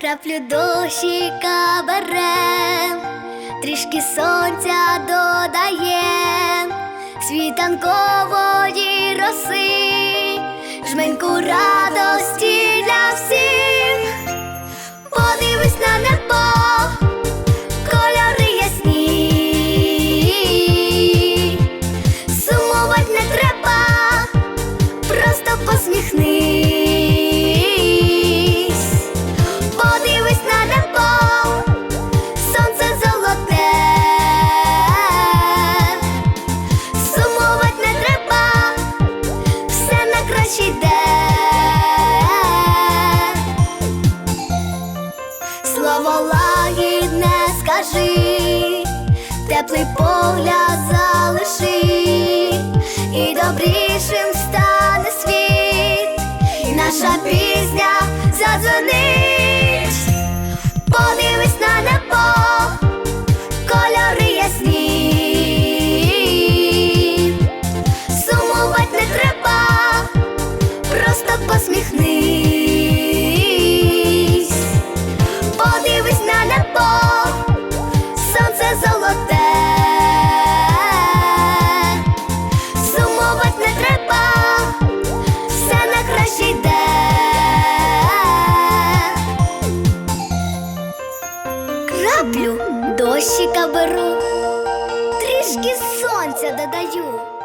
краплю дощика берем, трішки сонця додаєм, світанкової роси, жменьку радості краще. Слово лагідне скажи, теплий погляд залиши, і добрішим золоте, сумовать не треба, все на краще йде. Краплю дощика беру, трішки сонця додаю.